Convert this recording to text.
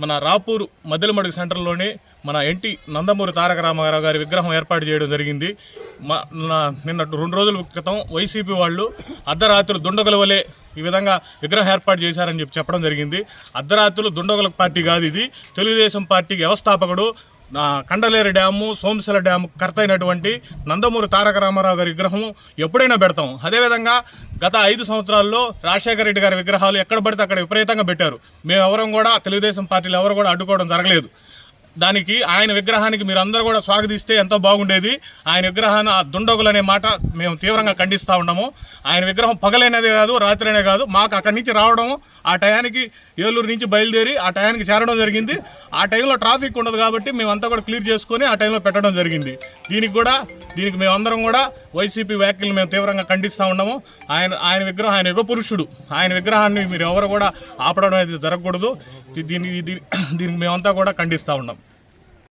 మన రాపూరు మద్దెలమడుగు సెంటర్లోనే మన ఎన్టీ నందమూరి తారక రామారావు గారి విగ్రహం ఏర్పాటు చేయడం జరిగింది. మా నా- నిన్న రెండు రోజుల క్రితం వైసీపీ వాళ్ళు అర్ధరాత్రులు దుండగుల వలె ఈ విధంగా విగ్రహం ఏర్పాటు చేశారని చెప్పి చెప్పడం జరిగింది. అర్ధరాత్రులు దుండగుల పార్టీ కాదు ఇది. తెలుగుదేశం పార్టీ వ్యవస్థాపకుడు కండలేరు డ్యాము సోమశిల డ్యాము కర్త అయినటువంటి నందమూరి తారక రామారావు గారి విగ్రహం ఎప్పుడైనా పెడతాం. అదేవిధంగా గత ఐదు సంవత్సరాల్లో రాజశేఖర రెడ్డి గారి విగ్రహాలు ఎక్కడ పడితే అక్కడ విపరీతంగా పెట్టారు. మేము ఎవరం కూడా తెలుగుదేశం పార్టీలు ఎవరు కూడా అడ్డుకోవడం జరగలేదు. దానికి ఆయన విగ్రహానికి మీరు అందరూ కూడా స్వాగతిస్తే ఎంతో బాగుండేది. ఆయన విగ్రహాన్ని ఆ దుండగులు అనే మాట మేము తీవ్రంగా ఖండిస్తూ ఉన్నాము. ఆయన విగ్రహం పగలైనదే కాదు రాత్రినే కాదు. మాకు అక్కడి నుంచి రావడం ఆ టయానికి ఏలూరు నుంచి బయలుదేరి ఆ టయానికి చేరడం జరిగింది. ఆ టైంలో ట్రాఫిక్ ఉండదు కాబట్టి మేమంతా కూడా క్లియర్ చేసుకొని ఆ టైంలో పెట్టడం జరిగింది. దీనికి కూడా దీనికి మేమందరం కూడా వైసీపీ వ్యాఖ్యలు మేము తీవ్రంగా ఖండిస్తూ ఉన్నాము. ఆయన ఆయన విగ్రహం ఆయన యుగ పురుషుడు. ఆయన విగ్రహాన్ని మీరు ఎవరు కూడా ఆపడం అనేది జరగకూడదు. దీని దీ- దీనికి మేమంతా కూడా ఖండిస్తూ ఉన్నాం.